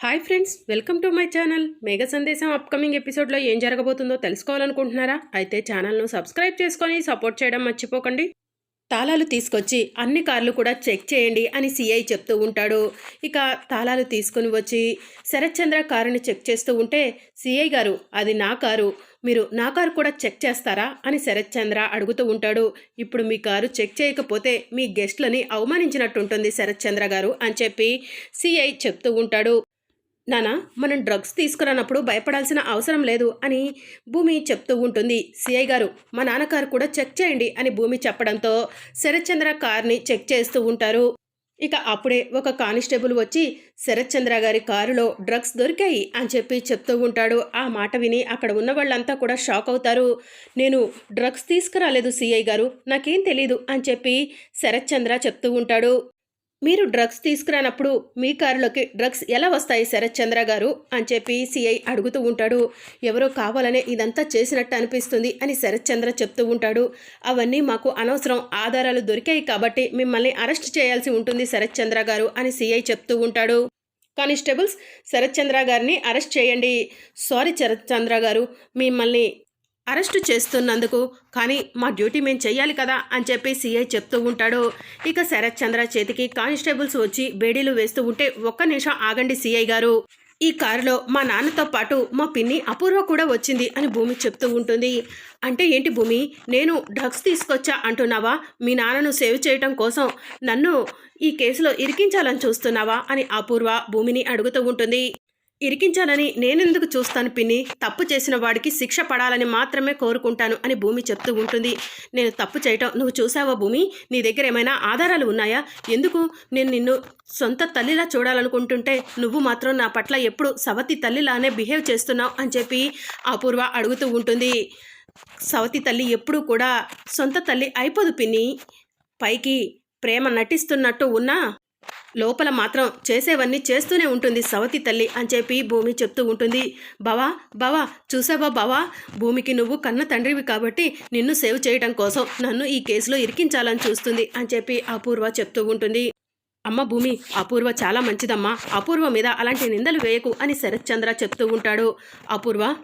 Hi friends welcome to my channel. Megha Sandesham upcoming ఎపిసోడ్లో ఏం జరగబోతుందో తెలుసుకోవాలనుకుంటున్నారా? అయితే ఛానల్ను సబ్స్క్రైబ్ చేసుకొని సపోర్ట్ చేయడం మర్చిపోకండి. తాళాలు తీసుకొచ్చి అన్ని కార్లు కూడా చెక్ చేయండి అని సిఐ చెప్తూ ఉంటాడు. ఇక తాళాలు తీసుకుని వచ్చి శరత్చంద్ర కారుని చెక్ చేస్తూ ఉంటే సిఐ గారు అది నా కారు మీరు నా కారు కూడా చెక్ చేస్తారా? అని శరత్చంద్ర అడుగుతూ ఉంటాడు. ఇప్పుడు మీ కారు చెక్ చేయకపోతే మీ గెస్ట్లని అవమానించినట్టుంటుంది శరత్చంద్ర గారు అని చెప్పి సిఐ చెప్తూ ఉంటాడు. నానా మనం డ్రగ్స్ తీసుకురానప్పుడు భయపడాల్సిన అవసరం లేదు అని భూమి చెప్తూ ఉంటుంది. సిఐ గారు మా నాన్నకారు కూడా చెక్ చేయండి అని భూమి చెప్పడంతో శరత్చంద్ర కార్ని చెక్ చేస్తూ ఉంటారు. ఇక అప్పుడే ఒక కానిస్టేబుల్ వచ్చి శరత్చంద్ర గారి కారులో డ్రగ్స్ దొరికాయి అని చెప్పి చెప్తూ ఉంటాడు. ఆ మాట విని అక్కడ ఉన్న వాళ్ళంతా కూడా షాక్ అవుతారు. నేను డ్రగ్స్ తీసుకురాలేదు సిఐ గారు నాకేం తెలీదు అని చెప్పి శరత్చంద్ర చెప్తూ ఉంటాడు. మీరు డ్రగ్స్ తీసుకురానప్పుడు మీ కారులోకి డ్రగ్స్ ఎలా వస్తాయి శరత్చంద్ర గారు? అని చెప్పి సిఐ అడుగుతూ ఉంటాడు. ఎవరో కావాలనే ఇదంతా చేసినట్టు అనిపిస్తుంది అని శరత్చంద్ర చెప్తూ ఉంటాడు. అవన్నీ మాకు అనవసరం ఆధారాలు దొరికాయి కాబట్టి మిమ్మల్ని అరెస్ట్ చేయాల్సి ఉంటుంది శరత్చంద్ర గారు అని సిఐ చెప్తూ ఉంటాడు. కానిస్టేబుల్స్ శరత్చంద్ర గారిని అరెస్ట్ చేయండి. సారీ శరత్చంద్ర గారు మిమ్మల్ని అరెస్టు చేస్తున్నందుకు కానీ మా డ్యూటీ మేము చేయాలి కదా అని చెప్పి సీఐ చెప్తూ ఉంటాడు. ఇక శరత్ చంద్ర చేతికి కానిస్టేబుల్స్ వచ్చి బేడీలు వేస్తూ ఉంటే ఒక్క నిమిషం ఆగండి సీఐ గారు. ఈ కారులో మా నాన్నతో పాటు మా పిన్ని అపూర్వ కూడా వచ్చింది అని భూమి చెప్తూ ఉంటుంది. అంటే ఏంటి భూమి నేను డ్రగ్స్ తీసుకొచ్చా అంటున్నావా? మీ నాన్నను సేవ్ చేయటం కోసం నన్ను ఈ కేసులో ఇరికించాలని చూస్తున్నావా? అని అపూర్వ భూమిని అడుగుతూ ఉంటుంది. ఇరికించాలని నేనెందుకు చూస్తాను పిన్ని? తప్పు చేసిన వాడికి శిక్ష పడాలని మాత్రమే కోరుకుంటాను అని భూమి చెప్తూ ఉంటుంది. నేను తప్పు చేయటం నువ్వు చూసావా భూమి? నీ దగ్గర ఏమైనా ఆధారాలు ఉన్నాయా? ఎందుకు? నేను నిన్ను సొంత తల్లిలా చూడాలనుకుంటుంటే నువ్వు మాత్రం నా పట్ల ఎప్పుడు సవతి తల్లిలానే బిహేవ్ చేస్తున్నావు అని చెప్పి అపూర్వ అడుగుతూ ఉంటుంది. సవతి తల్లి ఎప్పుడూ కూడా సొంత తల్లి అయిపోదు పిన్ని. పైకి ప్రేమ నటిస్తున్నట్టు ఉన్నా లోపల మాత్రం చేసేవన్నీ చేస్తూనే ఉంటుంది సవతి తల్లి అని చెప్పి భూమి చెప్తూ ఉంటుంది. బావా బావా చూసావా బావా? భూమికి నువ్వు కన్న తండ్రివి కాబట్టి నిన్ను సేవ్ చేయడం కోసం నన్ను ఈ కేసులో ఇరికించాలని చూస్తుంది అని చెప్పి అపూర్వ చెప్తూ ఉంటుంది. అమ్మ భూమి అపూర్వ చాలా మంచిదమ్మా. అపూర్వ మీద అలాంటి నిందలు వేయకు అని శరత్చంద్ర చెప్తూ ఉంటాడు. అపూర్వ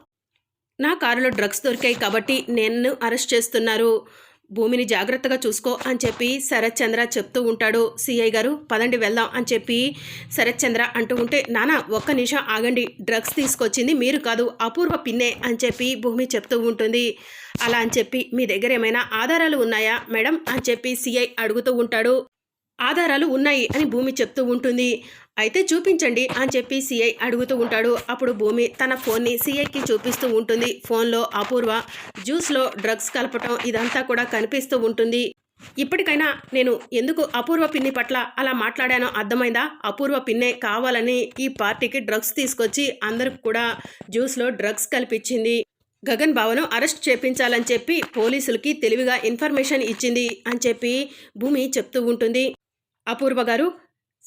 నా కారులో డ్రగ్స్ దొరికాయి కాబట్టి నేను అరెస్ట్ చేస్తున్నారు. భూమిని జాగ్రత్తగా చూసుకో అని చెప్పి శరత్చంద్ర చెప్తూ ఉంటాడు. సిఐ గారు పదండి వెళ్దాం అని చెప్పి శరత్చంద్ర అంటూ ఉంటే నానా ఒక్క నిమిషం ఆగండి. డ్రగ్స్ తీసుకొచ్చింది మీరు కాదు అపూర్వ పిన్నే అని చెప్పి భూమి చెప్తూ ఉంటుంది. అలా అని చెప్పి మీ దగ్గర ఏమైనా ఆధారాలు ఉన్నాయా మేడం? అని చెప్పి సిఐ అడుగుతూ ఉంటాడు. ఆధారాలు ఉన్నాయి అని భూమి చెప్తూ ఉంటుంది. అయితే చూపించండి అని చెప్పి సిఐ అడుగుతూ ఉంటాడు. అప్పుడు భూమి తన ఫోన్ని సిఐకి చూపిస్తూ ఉంటుంది. ఫోన్లో అపూర్వ జ్యూస్లో డ్రగ్స్ కలపటం ఇదంతా కూడా కనిపిస్తూ ఉంటుంది. ఇప్పటికైనా నేను ఎందుకు అపూర్వ పిన్ని పట్ల అలా మాట్లాడానో అర్థమైందా? అపూర్వ పిన్నే కావాలని ఈ పార్టీకి డ్రగ్స్ తీసుకొచ్చి అందరికి కూడా జ్యూస్లో డ్రగ్స్ కల్పించింది. గగన్ బావను అరెస్ట్ చేపించాలని చెప్పి పోలీసులకి తెలివిగా ఇన్ఫర్మేషన్ ఇచ్చింది అని చెప్పి భూమి చెప్తూ ఉంటుంది. అపూర్వ గారు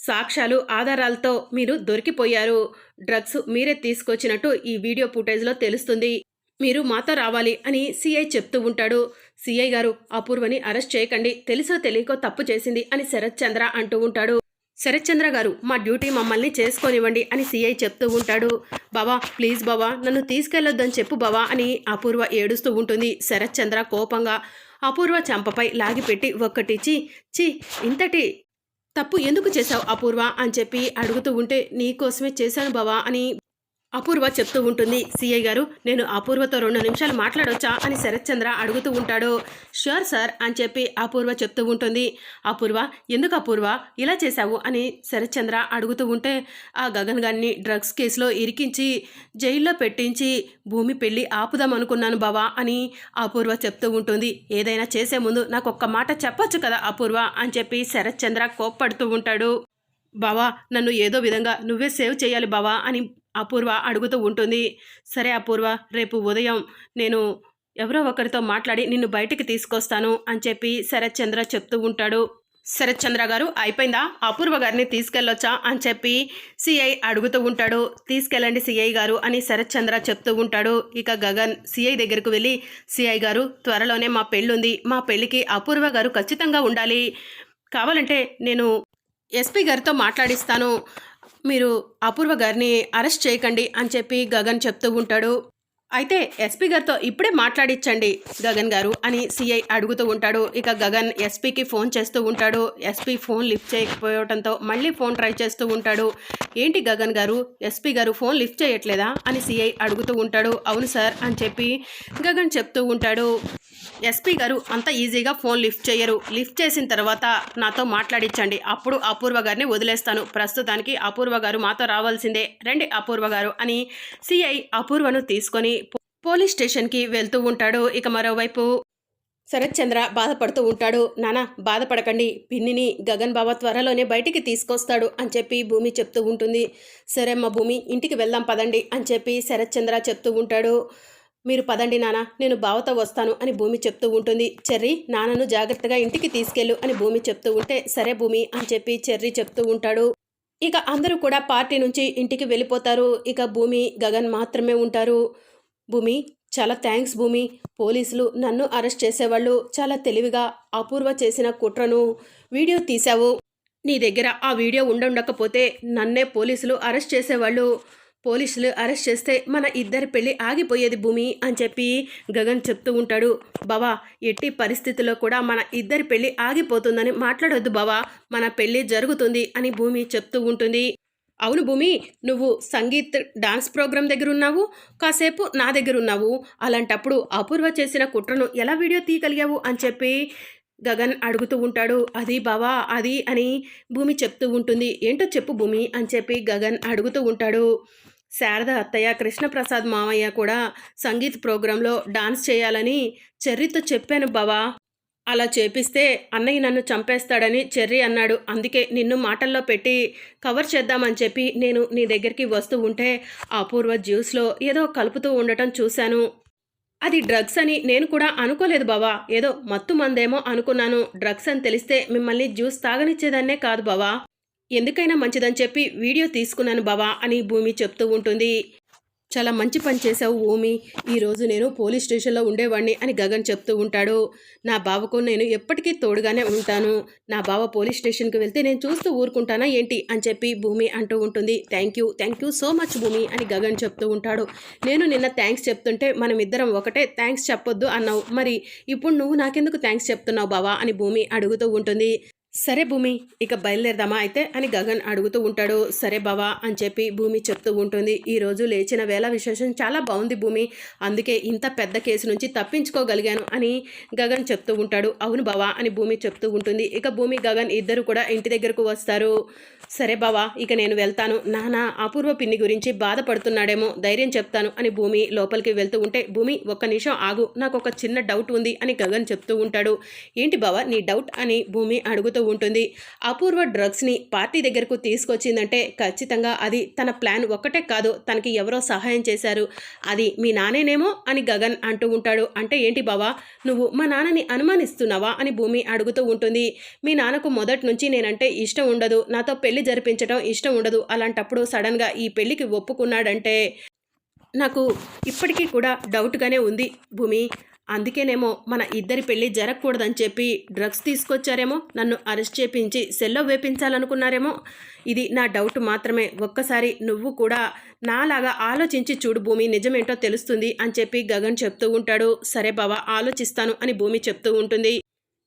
సాక్ష్యాలు ఆధారాలతో మీరు దొరికిపోయారు. డ్రగ్స్ మీరే తీసుకొచ్చినట్టు ఈ వీడియో ఫుటేజ్లో తెలుస్తుంది. మీరు మాతో రావాలి అని సిఐ చెప్తూ ఉంటాడు. సిఐ గారు అపూర్వని అరెస్ట్ చేయకండి తెలుసో తెలియకో తప్పు చేసింది అని శరత్ చంద్ర అంటూ ఉంటాడు. శరత్ చంద్ర గారు మా డ్యూటీ మమ్మల్ని చేసుకోనివ్వండి అని సిఐ చెప్తూ ఉంటాడు. బావా ప్లీజ్ బావా నన్ను తీసుకెళ్ళొద్దని చెప్పు బావా అని అపూర్వ ఏడుస్తూ ఉంటుంది. శరత్ చంద్ర కోపంగా అపూర్వ చంపపై లాగిపెట్టి ఒక్కటిచ్చి చి ఇంతటి తప్పు ఎందుకు చేశావు అపూర్వ అని చెప్పి అడుగుతూ ఉంటే నీకోసమే చేశాను బావా అని అపూర్వ చెప్తూ ఉంటుంది. సిఐ గారు నేను అపూర్వతో రెండు నిమిషాలు మాట్లాడొచ్చా అని శరత్చంద్ర అడుగుతూ ఉంటాడు. ష్యూర్ సార్ అని చెప్పి అపూర్వ చెప్తూ ఉంటుంది. అపూర్వ ఎందుకు అపూర్వ? ఇలా చేశావు అని శరత్చంద్ర అడుగుతూ ఉంటే ఆ గగన్ గారిని డ్రగ్స్ కేసులో ఇరికించి జైల్లో పెట్టించి భూమి పెళ్ళి ఆపుదాం అనుకున్నాను బావా అని అపూర్వ చెప్తూ ఉంటుంది. ఏదైనా చేసే ముందు నాకు ఒక్క మాట చెప్పొచ్చు కదా అపూర్వ అని చెప్పి శరత్చంద్ర కోప్పడుతూ ఉంటాడు. బావా నన్ను ఏదో విధంగా నువ్వే సేవ్ చేయాలి బావా అని అపూర్వ అడుగుతూ ఉంటుంది. సరే అపూర్వ రేపు ఉదయం నేను ఎవరో ఒకరితో మాట్లాడి నిన్ను బయటికి తీసుకొస్తాను అని చెప్పి శరత్చంద్ర చెప్తూ ఉంటాడు. శరత్చంద్ర గారు అయిపోయిందా? అపూర్వ గారిని తీసుకెళ్ళొచ్చా? అని చెప్పి సిఐ అడుగుతూ ఉంటాడు. తీసుకెళ్ళండి సిఐ గారు అని శరత్చంద్ర చెప్తూ ఉంటాడు. ఇక గగన్ సిఐ దగ్గరకు వెళ్ళి సిఐ గారు త్వరలోనే మా పెళ్ళుంది. మా పెళ్ళికి అపూర్వ గారు ఖచ్చితంగా ఉండాలి. కావాలంటే నేను ఎస్పీ గారితో మాట్లాడిస్తాను. మీరు అపూర్వ గారిని అరెస్ట్ చేయకండి అని చెప్పి గగన్ చెప్తూ ఉంటాడు. అయితే ఎస్పీ గారితో ఇప్పుడే మాట్లాడించండి గగన్ గారు అని సిఐ అడుగుతూ ఉంటాడు. ఇక గగన్ ఎస్పీకి ఫోన్ చేస్తూ ఉంటాడు. ఎస్పీ ఫోన్ లిఫ్ట్ చేయకపోవడంతో మళ్ళీ ఫోన్ ట్రై చేస్తూ ఉంటాడు. ఏంటి గగన్ గారు? ఎస్పీ గారు ఫోన్ లిఫ్ట్ చేయట్లేదా? అని సిఐ అడుగుతూ ఉంటాడు. అవును సార్ అని చెప్పి గగన్ చెప్తూ ఉంటాడు. ఎస్పీ గారు అంత ఈజీగా ఫోన్ లిఫ్ట్ చేయరు. లిఫ్ట్ చేసిన తర్వాత నాతో మాట్లాడించండి అప్పుడు అపూర్వ గారిని వదిలేస్తాను. ప్రస్తుతానికి అపూర్వ గారు మాతో రావాల్సిందే. రండి అపూర్వ గారు అని సిఐ అపూర్వను తీసుకొని పోలీస్ స్టేషన్కి వెళ్తూ ఉంటాడు. ఇక మరోవైపు శరత్చంద్ర బాధపడుతూ ఉంటాడు. నానా బాధపడకండి. పిన్నిని గగన్ బాబా త్వరలోనే బయటికి తీసుకొస్తాడు అని చెప్పి భూమి చెప్తూ ఉంటుంది. సరే మా భూమి ఇంటికి వెళ్దాం పదండి అని చెప్పి శరత్చంద్ర చెప్తూ ఉంటాడు. మీరు పదండి నాన్న నేను బావతో వస్తాను అని భూమి చెప్తూ ఉంటుంది. చెర్రీ నాన్నను జాగ్రత్తగా ఇంటికి తీసుకెళ్ళు అని భూమి చెప్తూ ఉంటే సరే భూమి అని చెప్పి చెర్రీ చెప్తూ ఉంటాడు. ఇక అందరూ కూడా పార్టీ నుంచి ఇంటికి వెళ్ళిపోతారు. ఇక భూమి గగన్ మాత్రమే ఉంటారు. భూమి చాలా థ్యాంక్స్ భూమి. పోలీసులు నన్ను అరెస్ట్ చేసేవాళ్ళు చాలా తెలివిగా అపూర్వ చేసిన కుట్రను వీడియో తీశావు. నీ దగ్గర ఆ వీడియో ఉండకపోతే నన్నే పోలీసులు అరెస్ట్ చేసేవాళ్ళు. పోలీసులు అరెస్ట్ చేస్తే మన ఇద్దరి పెళ్ళి ఆగిపోయేది భూమి అని చెప్పి గగన్ చెప్తూ ఉంటాడు. బావా ఎట్టి పరిస్థితుల్లో కూడా మన ఇద్దరి పెళ్ళి ఆగిపోతుందని మాట్లాడొద్దు బావా. మన పెళ్ళి జరుగుతుంది అని భూమి చెప్తూ ఉంటుంది. అవును భూమి నువ్వు సంగీత్ డాన్స్ ప్రోగ్రామ్ దగ్గర ఉన్నావు కాసేపు నా దగ్గర ఉన్నావు అలాంటప్పుడు అపూర్వ చేసిన కుట్రను ఎలా వీడియో తీయగలిగావు అని చెప్పి గగన్ అడుగుతూ ఉంటాడు. అది బావా అది అని భూమి చెప్తూ ఉంటుంది. ఏంటో చెప్పు భూమి అని చెప్పి గగన్ అడుగుతూ ఉంటాడు. శారద అత్తయ్య కృష్ణప్రసాద్ మామయ్య కూడా సంగీత్ ప్రోగ్రాంలో డాన్స్ చేయాలని చర్రితో చెప్పాను బావా. అలా చేపిస్తే అన్నయ్య నన్ను చంపేస్తాడని చెర్రీ అన్నాడు. అందుకే నిన్ను మాటల్లో పెట్టి కవర్ చేద్దామని చెప్పి నేను నీ దగ్గరికి వస్తూ ఉంటే అపూర్వ జ్యూస్లో ఏదో కలుపుతూ ఉండటం చూశాను. అది డ్రగ్స్ అని నేను కూడా అనుకోలేదు బావా. ఏదో మత్తు మందేమో అనుకున్నాను. డ్రగ్స్ అని తెలిస్తే మిమ్మల్ని జ్యూస్ తాగనిచ్చేదాన్నే కాదు బావా. ఎందుకైనా మంచిదని చెప్పి వీడియో తీసుకున్నాను బావా అని భూమి చెప్తూ ఉంటుంది. చాలా మంచి పని చేశావు భూమి ఈరోజు నేను పోలీస్ స్టేషన్లో ఉండేవాడిని అని గగన్ చెప్తూ ఉంటాడు. నా బావకు నేను ఎప్పటికీ తోడుగానే ఉంటాను. నా బావ పోలీస్ స్టేషన్కి వెళ్తే నేను చూస్తూ ఊరుకుంటానా ఏంటి అని చెప్పి భూమి అంటూ ఉంటుంది. Thank you thank you so much Bhoomi అని గగన్ చెప్తూ ఉంటాడు. నేను నిన్న థ్యాంక్స్ చెప్తుంటే మనం ఇద్దరం ఒకటే థ్యాంక్స్ చెప్పొద్దు అన్నావు. మరి ఇప్పుడు నువ్వు నాకెందుకు థ్యాంక్స్ చెప్తున్నావు బావా అని భూమి అడుగుతూ ఉంటుంది. సరే భూమి ఇక బయలుదేరదామా అయితే అని గగన్ అడుగుతూ ఉంటాడు. సరే బావా అని చెప్పి భూమి చెప్తూ ఉంటుంది. ఈరోజు లేచిన వేళ విశేషం చాలా బాగుంది భూమి. అందుకే ఇంత పెద్ద కేసు నుంచి తప్పించుకోగలిగాను అని గగన్ చెప్తూ ఉంటాడు. అవును బావా అని భూమి చెప్తూ ఉంటుంది. ఇక భూమి గగన్ ఇద్దరు కూడా ఇంటి దగ్గరకు వస్తారు. సరే బావా ఇక నేను వెళ్తాను. నాన్న అపూర్వ పిన్ని గురించి బాధపడుతున్నాడేమో ధైర్యం చెప్తాను అని భూమి లోపలికి వెళ్తూ ఉంటే భూమి ఒక్క నిమిషం ఆగు నాకు ఒక చిన్న డౌట్ ఉంది అని గగన్ చెప్తూ ఉంటాడు. ఏంటి బావా నీ డౌట్ అని భూమి అడుగుతూ ఉంటుంది. అపూర్వ డ్రగ్స్ని పార్టీ దగ్గరకు తీసుకొచ్చిందంటే ఖచ్చితంగా అది తన ప్లాన్ ఒక్కటే కాదు తనకి ఎవరో సహాయం చేశారు. అది మీ నానేనేమో అని గగన్ అంటూ ఉంటాడు. అంటే ఏంటి బావా నువ్వు మా నాన్నని అనుమానిస్తున్నావా అని భూమి అడుగుతూ ఉంటుంది. మీ నాన్నకు మొదటి నుంచి నేనంటే ఇష్టం ఉండదు. నాతో పెళ్ళి జరిపించడం ఇష్టం ఉండదు. అలాంటప్పుడు సడన్గా ఈ పెళ్ళికి ఒప్పుకున్నాడంటే నాకు ఇప్పటికీ కూడా డౌట్గానే ఉంది భూమి. అందుకేనేమో మన ఇద్దరి పెళ్ళి జరగకూడదని చెప్పి డ్రగ్స్ తీసుకొచ్చారేమో నన్ను అరెస్ట్ చేపించి సెల్లో వేపించాలనుకున్నారేమో. ఇది నా డౌట్ మాత్రమే. ఒక్కసారి నువ్వు కూడా నాలాగా ఆలోచించి చూడు భూమి నిజమేంటో తెలుస్తుంది అని చెప్పి గగన్ చెప్తూ ఉంటాడు. సరే బావా ఆలోచిస్తాను అని భూమి చెప్తూ ఉంటుంది.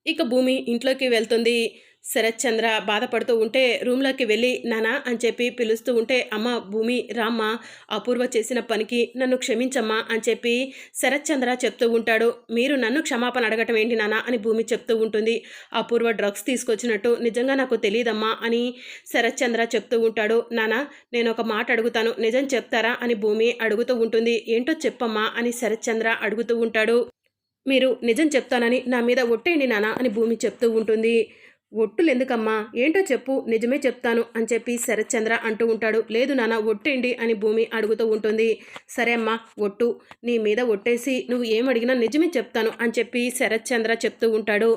ఇక భూమి ఇంట్లోకి వెళ్తుంది. శరత్ చంద్ర బాధపడుతూ ఉంటే రూమ్లోకి వెళ్ళి నానా అని చెప్పి పిలుస్తూ ఉంటే అమ్మ భూమి రామ్మ అపూర్వ చేసిన పనికి నన్ను క్షమించమ్మా అని చెప్పి శరత్ చంద్ర చెప్తూ ఉంటాడు. మీరు నన్ను క్షమాపణ అడగటం ఏంటి నానా? అని భూమి చెప్తూ ఉంటుంది. అపూర్వ డ్రగ్స్ తీసుకొచ్చినట్టు నిజంగా నాకు తెలియదమ్మా అని శరత్ చంద్ర చెప్తూ ఉంటాడు. నానా నేను ఒక మాట అడుగుతాను. నిజం చెప్తారా? అని భూమి అడుగుతూ ఉంటుంది. ఏంటో చెప్పమ్మా అని శరత్ చంద్ర అడుగుతూ ఉంటాడు. మీరు నిజం చెప్తానని నా మీద ఒట్టేయండి నానా అని భూమి చెప్తూ ఉంటుంది. ఒట్టులు ఎందుకమ్మా ఏంటో చెప్పు నిజమే చెప్తాను అని చెప్పి శరత్చంద్ర అంటూ ఉంటాడు. లేదు నాన్న ఒట్టేండి అని భూమి అడుగుతూ ఉంటుంది. సరే అమ్మా ఒట్టు. నీ మీద ఒట్టేసి నువ్వు ఏం అడిగినా నిజమే చెప్తాను అని చెప్పి శరత్చంద్ర చెప్తూ ఉంటాడు.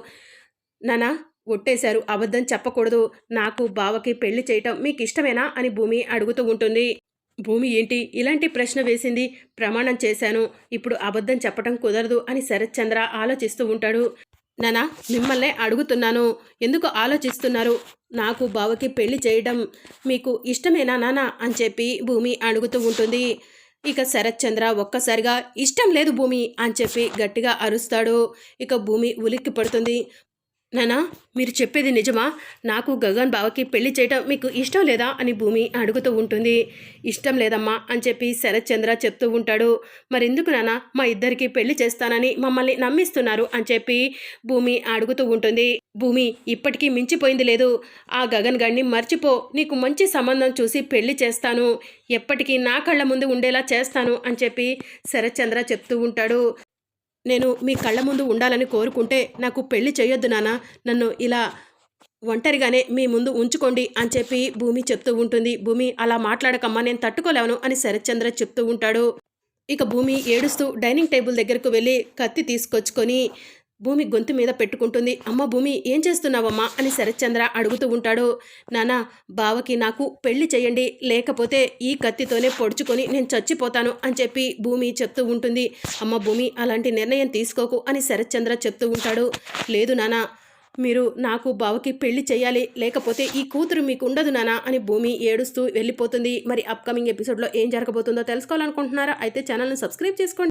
నానా ఒట్టేశారు. అబద్ధం చెప్పకూడదు. నాకు బావకి పెళ్ళి చేయటం మీకు ఇష్టమేనా అని భూమి అడుగుతూ ఉంటుంది. భూమి ఏంటి? ఇలాంటి ప్రశ్న వేసింది. ప్రమాణం చేశాను. ఇప్పుడు అబద్ధం చెప్పటం కుదరదు అని శరత్చంద్ర ఆలోచిస్తూ ఉంటాడు. నానా మిమ్మల్నే అడుగుతున్నాను. ఎందుకు ఆలోచిస్తున్నారు? నాకు బావకి పెళ్ళి చేయడం మీకు ఇష్టమేనా నానా? అని చెప్పి భూమి అడుగుతూ ఉంటుంది. ఇక శరత్ చంద్ర ఒక్కసారిగా ఇష్టం లేదు భూమి అని చెప్పి గట్టిగా అరుస్తాడు. ఇక భూమి ఉలిక్కి పడుతుంది నానా మీరు చెప్పేది నిజమా? నాకు గగన్ బావకి పెళ్ళి చేయటం మీకు ఇష్టం లేదా అని భూమి అడుగుతూ ఉంటుంది. ఇష్టం లేదమ్మా అని చెప్పి శరత్ చంద్ర చెప్తూ ఉంటాడు. మరెందుకు నానా? మా ఇద్దరికి పెళ్ళి చేస్తానని మమ్మల్ని నమ్మిస్తున్నారు అని చెప్పి భూమి అడుగుతూ ఉంటుంది. భూమి ఇప్పటికీ మించిపోయింది లేదు. ఆ గగన్ గడిని మర్చిపో. నీకు మంచి సంబంధం చూసి పెళ్ళి చేస్తాను. ఎప్పటికీ నా కళ్ళ ముందు ఉండేలా చేస్తాను అని చెప్పి శరత్ చంద్ర చెప్తూ ఉంటాడు. నేను మీ కళ్ళ ముందు ఉండాలని కోరుకుంటే నాకు పెళ్ళి చేయొద్దు నాన్న నన్ను ఇలా ఒంటరిగానే మీ ముందు ఉంచుకోండి అని చెప్పి భూమి చెప్తూ ఉంటుంది. భూమి అలా మాట్లాడకమ్మా నేను తట్టుకోలేవను అని శరత్చంద్ర చెప్తూ ఉంటాడు. ఇక భూమి ఏడుస్తూ డైనింగ్ టేబుల్ దగ్గరకు వెళ్ళి కత్తి తీసుకొచ్చుకొని భూమి గొంతు మీద పెట్టుకుంటుంది. అమ్మ భూమి ఏం చేస్తున్నావమ్మా? అని శరత్చంద్ర అడుగుతూ ఉంటాడు. నానా బావకి నాకు పెళ్ళి చేయండి లేకపోతే ఈ కత్తితోనే పొడుచుకొని నేను చచ్చిపోతాను అని చెప్పి భూమి చెప్తూ ఉంటుంది. అమ్మ భూమి అలాంటి నిర్ణయం తీసుకోకు అని శరత్చంద్ర చెప్తూ ఉంటాడు. లేదు నానా మీరు నాకు బావకి పెళ్ళి చేయాలి లేకపోతే ఈ కూతురు మీకు ఉండదు నానా అని భూమి ఏడుస్తూ వెళ్ళిపోతుంది. మరి అప్కమింగ్ ఎపిసోడ్లో ఏం జరగబోతుందో తెలుసుకోవాలనుకుంటున్నారా? అయితే ఛానల్ని సబ్స్క్రైబ్ చేసుకోండి.